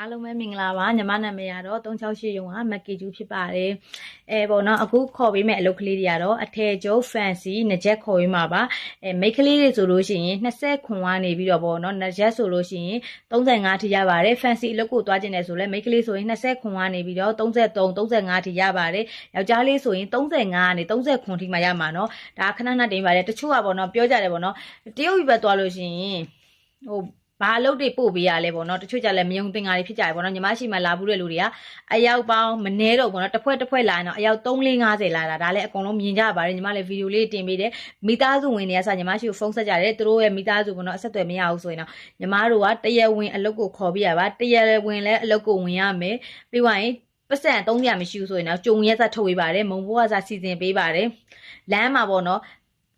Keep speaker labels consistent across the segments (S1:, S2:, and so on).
S1: အားလုံးပဲမင်္ဂလာပါညီမနာမည်ကတော့368ရုံကမက်ကီကျူဖြစ်ပါတယ်အဲပေါ့နော်အခုခေါ်ပေးမဲ့အလုပ်ကလေးတွေကတော့အထည်ကျုပ် fancy နှစ်ချက်ခေါ်ပေးမှာပါအဲမိတ်ကလေးတွေဆိုလို့ရှိရင်20ခွန်ကနေပြီးတော့ပေါ့နော်နှစ်ချက်ဆိုလို့ရှိရင်35ထိရပါတယ် fancy အလုပ်ကိုသွားကျင်တယ်ဆိုလဲမိတ်ကလေးဆိုရင်20ခွန်ကနေပြီးတော့33 35ထိရပါတယ်ယောက်ျားလေးဆိုရင်35ကနေ30ခွန်ထိမှရမှာနော်ဒါခဏခဏတင်ပါတယ်တချို့ကပေါ့နော်ပြောကြတယ်ပေါ့နော်တရုတ်ပြည်ဘက်သွားလို့ရှိရင်ဟို ဘာအလုပ်တွေပို့ပေးရလဲပေါ့နော်တချို့ကြလည်းမယုံသင်္ကာတွေဖြစ်ကြတယ်ပေါ့နော်ညီမရှိမှလာဘူးတဲ့လူတွေကအယောက်ပေါင်းမနှဲတော့ပေါ့နော်တစ်ဖွဲ့တစ်ဖွဲ့လာရင်တော့အယောက်3 4 50လာတာဒါလည်းအကုန်လုံးမြင်ကြပါတယ်ညီမလည်းဗီဒီယိုလေးတင်ပေးတယ်မိသားစုဝင်တွေကစညီမရှိကိုဖုန်းဆက်ကြတယ်သူတို့ရဲ့မိသားစုပေါ့နော်အဆက်အသွယ်မရဘူးဆိုရင်တော့ညီမတို့ကတရဝင်အလုပ်ကိုခေါ်ပြရပါတရဝင်လည်းအလုပ်ကိုဝင်ရမယ်ပြီးသွားရင်ပတ်စံ300မရှိဘူးဆိုရင်တော့ကြုံရက်ဆက်ထုတ်ပေးပါတယ်မုံဘိုးကစားစီစဉ်ပေးပါတယ်လမ်းမှာပေါ့နော်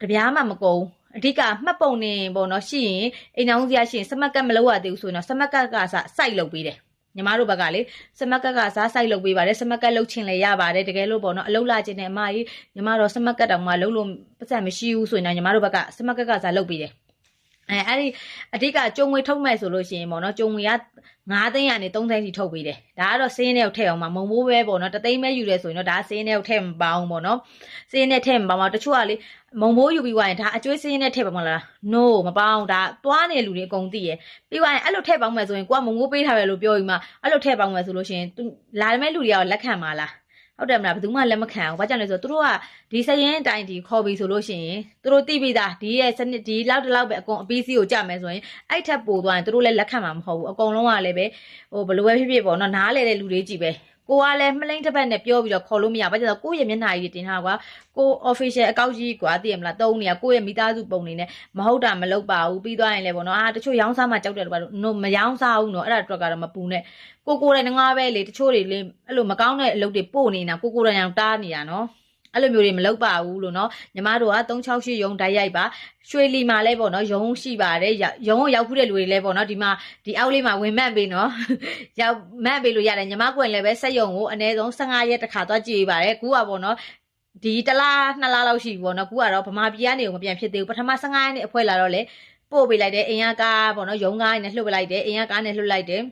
S1: တပြားမှမကုန် အဓိကမှတ်ပုံနေပေါ့နော်ရှိရင်အိမ်အောင်စရာရှိရင်စမတ်ကတ်မလုပ်ရသေးဘူးဆိုရင်တော့စမတ်ကတ်ကစစိုက်လုပ်ပေးတယ်ညီမတို့ဘက်ကလေစမတ်ကတ်ကစားစိုက်လုပ်ပေးပါတယ်စမတ်ကတ်လုပ်ချင်လေရပါတယ်တကယ်လို့ပေါ့နော်အလုပ်လာချင်တဲ့အမကြီးညီမတို့စမတ်ကတ်တောင်မှလုပ်လို့ပတ်စံမရှိဘူးဆိုရင်တော့ညီမတို့ဘက်ကစမတ်ကတ်ကစားလုပ်ပေးတယ် အဲအဲ့ဒီအဓိကကြုံငွေထုတ်မဲ့ဆိုလို့ရှိရင်ပေါ့နော်ကြုံငွေက9သိန်းကနေ3သိန်းထိထုတ်ပေးတယ်ဒါကတော့စင်းနဲ့ထည့်အောင်မှာမုံမိုးပဲပေါ့နော်တသိန်းပဲယူရဲဆိုရင်တော့ဒါစင်းနဲ့ထည့်မပေါအောင်ပေါ့နော်စင်းနဲ့ထည့်မပေါအောင်တချို့ကလေမုံမိုးယူပြီးွားရင်ဒါအကျွေးစင်းနဲ့ထည့်ပါမလား no မပေါအောင်ဒါသွားနေလူတွေအကုန်သိရပြီးွားရင်အဲ့လိုထည့်ပေါင်းမယ်ဆိုရင်ကိုကမုံမိုးပေးထားတယ်လို့ပြောပြီးမှအဲ့လိုထည့်ပေါင်းမယ်ဆိုလို့ရှိရင်လာတဲ့လူတွေကလက်ခံပါလား ဟုတ်တယ်မလားဘယ်သူမှလက်မခံဘူး။ဘာကြောင့်လဲဆိုတော့သူတို့ကဒီစရင်အတိုင်းဒီခေါ်ပြီးဆိုလို့ရှိရင်သူတို့သိပြီးသားဒီရဲ့စနစ်ဒီလောက်တလောက်ပဲအကုန်အပီးစီးကိုကြမယ်ဆိုရင်အဲ့ထက်ပိုသွားရင်သူတို့လည်းလက်ခံမှာမဟုတ်ဘူး။အကုန်လုံးကလည်းပဲဟိုဘယ်လိုပဲဖြစ်ဖြစ်ပေါ့နော်နားလေတဲ့လူတွေကြည့်ပဲ။ ကိုကလည်းမလိမ့်တစ်ပတ်နဲ့ပြောပြီးတော့ခေါ်လို့မရဘာကြောင့်လဲကိုယ့်ရဲ့မျက်နှာကြီးတင်ထားကွာကို official account ကြီးကွာသိရမလားတုံးနေရကိုယ့်ရဲ့မိသားစုပုံနေနဲ့မဟုတ်တာမလုပ်ပါဘူးပြီးသွားရင်လည်းပေါ့နော်အာတချို့ရောင်းစားမှကြောက်တယ်လို့ပါလို့မရောင်းစားဘူးနော်အဲ့ဒါတော့ကတော့မပူနဲ့ကိုကိုယ်တိုင်ငါပဲလေတချို့တွေလေအဲ့လိုမကောင်းတဲ့အလုပ်တွေပို့နေတာကိုကိုယ်တိုင်အောင်တားနေတာနော် အဲ့လိုမျိုးတွေမလုပ်ပါဘူးလို့နော်ညီမတို့က368ရုံတိုက်ရိုက်ပါရွှေလီမှာလဲပေါ့နော်ရုံရှိပါတယ်ရုံကိုရောက်ခုတဲ့လူတွေလဲပေါ့နော်ဒီမှာဒီအောက်လေးမှာဝင်မှတ်ပေးနော်ရောက်မှတ်ပေးလို့ရတယ်ညီမကွင်လည်းပဲစက်ရုံကိုအနည်းဆုံး15ရက်တစ်ခါသွားကြည့်ပါတယ်ခုကပေါ့နော်ဒီတလားနှစ်လားလောက်ရှိပြီပေါ့နော်ခုကတော့ဗမာပြည်ကနေမပြန်ဖြစ်သေးဘူးပထမ15ရက်နေ့အဖွဲလာတော့လေပို့ပေးလိုက်တယ်အင်ရကားပေါ့နော်ရုံကားနဲ့လှုပ်လိုက်တယ်အင်ရကားနဲ့လှုပ်လိုက်တယ်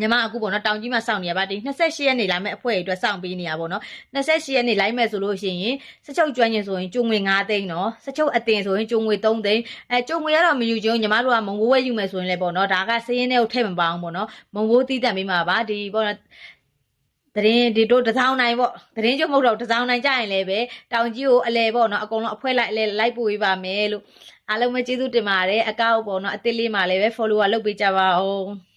S1: ညီမအခုပေါ့နော်တောင်ကြီးမှာစောင့်နေရပါဒီ28ရက်နေလိုက်မဲ့အဖွဲ့အတွက်စောင့်ပေးနေရပါတော့28ရက်နေလိုက်မဲ့ဆိုလို့ရှိရင်စချုပ်ကျွမ်းကျင်ဆိုရင်ကျုံငွေ9သိန်းနော်စချုပ်အတင်ဆိုရင်ကျုံငွေ3သိန်းအဲကျုံငွေကတော့မယူချင်ညီမတို့ကမုံဘိုးဝဲယူမယ်ဆိုရင်လည်းပေါ့နော်ဒါကစည်ရင်တွေကိုထည့်မပါအောင်ပေါ့နော်မုံဘိုးတီးတတ်ပေးမှာပါဒီပေါ့နော်တရင်ဒီတို့တစောင်းနိုင်ပေါ့တရင်ကျုပ်မဟုတ်တော့တစောင်းနိုင်ကြရင်လည်းပဲတောင်ကြီးကိုအလဲပေါ့နော်အကုန်လုံးအဖွဲလိုက်အလဲလိုက်ပို့ပေးပါမယ်လို့အားလုံးပဲကျေးဇူးတင်ပါတယ်အကောက်ပေါ့နော်အစ်စ်လေးမှလည်းပဲ follower လုပ်ပေးကြပါဦး